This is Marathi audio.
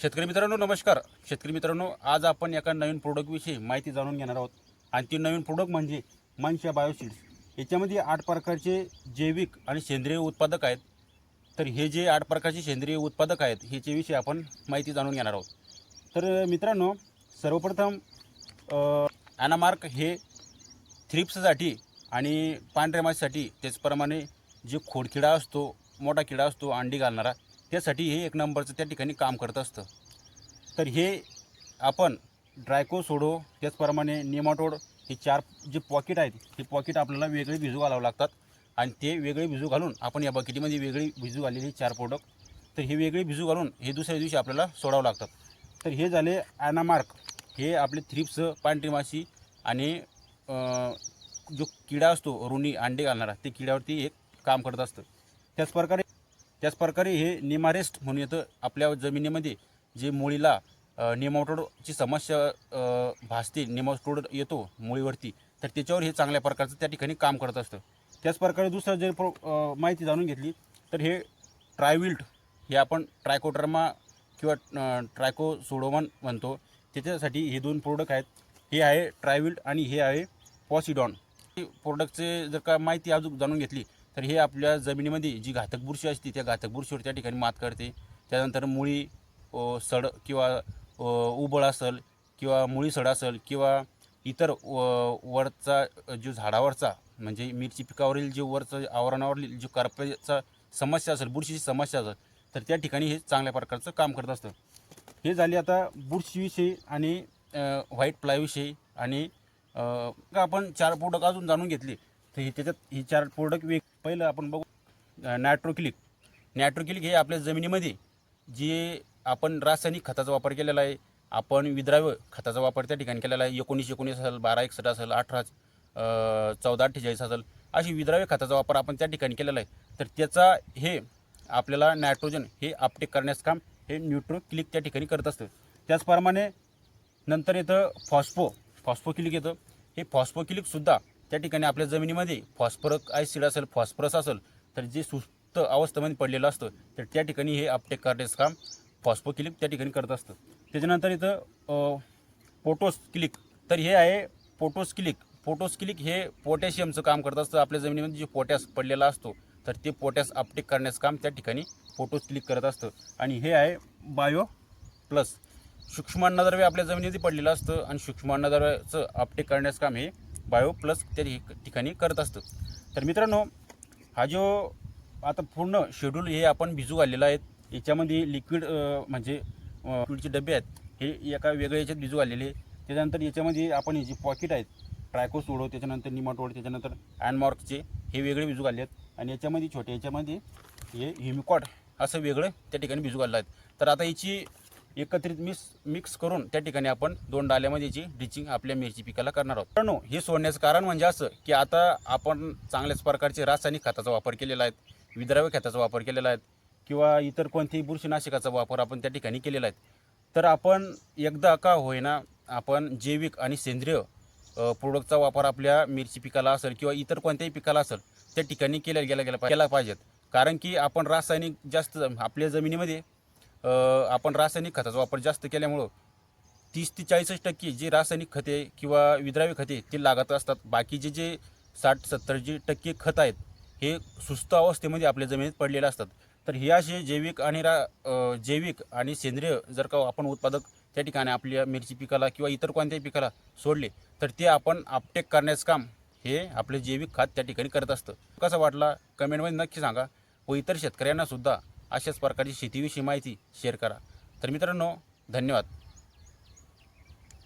शेतकरी मित्रांनो नमस्कार. शेतकरी मित्रांनो आज आपण एका नवीन प्रोडक्टविषयी माहिती जाणून घेणार आहोत. आणि ती नवीन प्रोडक्ट म्हणजे मनशा बायोसीड्स याच्यामध्ये आठ प्रकारचे जैविक आणि सेंद्रिय उत्पादक आहेत. तर हे जे आठ प्रकारचे सेंद्रिय उत्पादक आहेत ह्याच्याविषयी आपण माहिती जाणून घेणार आहोत. तर मित्रांनो सर्वप्रथम ॲनामार्क हे थ्रिप्ससाठी आणि पांढऱ्या माशीसाठी त्याचप्रमाणे जे खोडकिडा असतो मोठा किडा असतो अंडी घालणारा त्यासाठी हे एक नंबरचं त्या ठिकाणी काम करत असतं. तर हे आपण ड्रायको सोडो त्याचप्रमाणे निमाटोड हे चार जे पॉकेट आहेत हे पॉकेट आपल्याला वेगळे भिजू घालावं लागतात. आणि ते वेगळे भिजू घालून आपण या बकेटीमध्ये वेगळी भिजू घालेली चार प्रोडक्ट तर हे वेगळे भिजू घालून हे दुसऱ्या दिवशी आपल्याला सोडावं लागतात. तर हे झाले ॲनामार्क हे आपले थ्रिप्स पांढरी माशी आणि जो किडा असतो रुणी अंडे घालणारा ते किड्यावरती एक काम करत असतं. त्याचप्रकारे त्याचप्रकारे त्याच प्रकारे हे निमारेस्ट म्हणून येतं आपल्या जमिनीमध्ये. जे मुळीला नेमाटोडची निमोटोडची समस्या भासते निमोटोड येतो मुळीवरती तर त्याच्यावर हे चांगल्या प्रकारचं त्या ठिकाणी काम करत असतं. त्याच प्रकारे दुसरं जर प्रो माहिती जाणून घेतली तर हे ट्रायविल्ट हे आपण ट्रायकोड्रमा किंवा ट्रायको सोडोमन म्हणतो. त्याच्यासाठी हे दोन प्रोडक्ट आहेत. हे आहे ट्रायविल्ट आणि हे आहे पॉसिडॉन. प्रोडक्टचे जर का माहिती अजून जाणून घेतली तर हे आपल्या जमिनीमध्ये जी घातक बुरशी असते त्या घातक बुरशीवर त्या ठिकाणी मात करते. त्यानंतर मुळी सड किंवा उबळ असेल किंवा मुळी सड असेल किंवा इतर व- वरचा जो झाडावरचा म्हणजे मिरची पिकावरील जे वरचं आवरणावरील जो करप्याचा समस्या असेल बुरशीची समस्या असेल तर त्या ठिकाणी हे चांगल्या प्रकारचं काम करत असतं. हे झाले आता बुरशीविषयी आणि व्हाईट प्लायविषयी आणि आपण चार प्रोडक्ट अजून जाणून घेतले. तर हे त्याच्यात ही चार प्रोडक्ट वेग पहिलं आपण बघू नॅट्रोक्लिक नॅट्रोक्लिक हे आपल्या जमिनीमध्ये जे आपण रासायनिक खताचा वापर केलेला आहे आपण विद्राव्य खताचा वापर त्या ठिकाणी केलेला आहे एकोणीस एकोणीस असेल बारा एकसष्ट असेल अठरा चौदा अठ्ठेचाळीस असेल अशी विद्राव्य खताचा वापर आपण त्या ठिकाणी केलेला आहे. तर त्याचा हे आपल्याला नायट्रोजन हे अपटेक करण्याचं काम हे न्यूट्रो क्लिक त्या ठिकाणी करत असतं. त्याचप्रमाणे नंतर येतं फॉस्फो फॉस्फोक्लिक येतं. हे फॉस्फोक्लिकसुद्धा त्या ठिकाणी आपल्या जमिनीमध्ये फॉस्फरक ॲसिड असेल फॉस्फरस असेल तर जे सुस्त अवस्थेमध्ये पडलेलं असतं तर त्या ठिकाणी हे अपटेक करण्याचं काम फॉस्फो क्लिक त्या ठिकाणी करत असतं. त्याच्यानंतर इथं पोटोस क्लिक तर हे आहे पोटोस क्लिक पोटोस क्लिक हे पोटॅशियमचं काम करत असतं. आपल्या जमिनीमध्ये जे पोटॅस पडलेला असतो तर ते पोटॅस अपटेक करण्याचं काम त्या ठिकाणी फोटोज क्लिक करत असतं. आणि हे आहे बायो प्लस. सूक्ष्म अन्नद्रव्य आपल्या जमिनीमध्ये पडलेलं असतं आणि सूक्ष्म अन्नद्रव्याचं अपटेक करण्याचं काम हे बायो प्लस त्या ठिकाणी करत असतं. तर मित्रांनो हा जो आता पूर्ण शेड्यूल हे आपण भिजू घाललेला आहे याच्यामध्ये लिक्विड म्हणजे लिक्विडचे डबे आहेत हे एका वेगळ्या याच्यात भिजू घाललेले त्याच्यानंतर याच्यामध्ये आपण हे जे पॉकेट आहेत ट्रायकोस ओढो त्याच्यानंतर निमाटोड त्याच्यानंतर अॅनमॉर्कचे हे वेगळे भिजू घालले आहेत. आणि याच्यामध्ये छोट्या याच्यामध्ये हे हिमिकॉट असं वेगळं त्या ठिकाणी भिजू घाललं आहेत तर आता याची एकत्रित मिक्स मिक्स करून त्या ठिकाणी आपण दोन डाल्यामध्ये जी ड्रिचिंग आपल्या मिरची पिकाला करणार आहोत. मित्रांनो हे सोडण्याचं कारण म्हणजे असं की आता आपण चांगल्याच प्रकारचे रासायनिक खताचा वापर केलेला आहे विद्राव्य खताचा वापर केलेला आहे किंवा इतर कोणत्याही बुरशीनाशकाचा वापर आपण त्या ठिकाणी केलेला आहे. तर आपण एकदा का होईना आपण जैविक आणि सेंद्रिय प्रोडक्टचा वापर आपल्या मिरची पिकाला असेल किंवा इतर कोणत्याही पिकाला असेल त्या ठिकाणी केल्या गेला गेला केला पाहिजेत. कारण की आपण रासायनिक जास्त आपल्या जमिनीमध्ये आपण रासायनिक खताचा वापर जास्त केल्यामुळं तीस ते चाळीस टक्के जी रासायनिक खते किंवा विद्राव्य खते ते लागत असतात. बाकीचे जे साठ सत्तर जे टक्के खत आहेत हे सुस्त अवस्थेमध्ये आपल्या जमिनीत पडलेले असतात. तर हे असे जैविक आणि रा जैविक आणि सेंद्रिय जर का आपण उत्पादक त्या ठिकाणी आपल्या मिरची पिकाला किंवा इतर कोणत्याही पिकाला सोडले तर ते आपण अपटेक करण्याचं काम हे आपले जैविक खत त्या ठिकाणी करत असतं. कसं वाटला? कमेंटमध्ये नक्की सांगा. व इतर शेतकऱ्यांनासुद्धा अशाच प्रकारची शेतीविषयी माहिती शेअर करा. तर मित्रांनो धन्यवाद.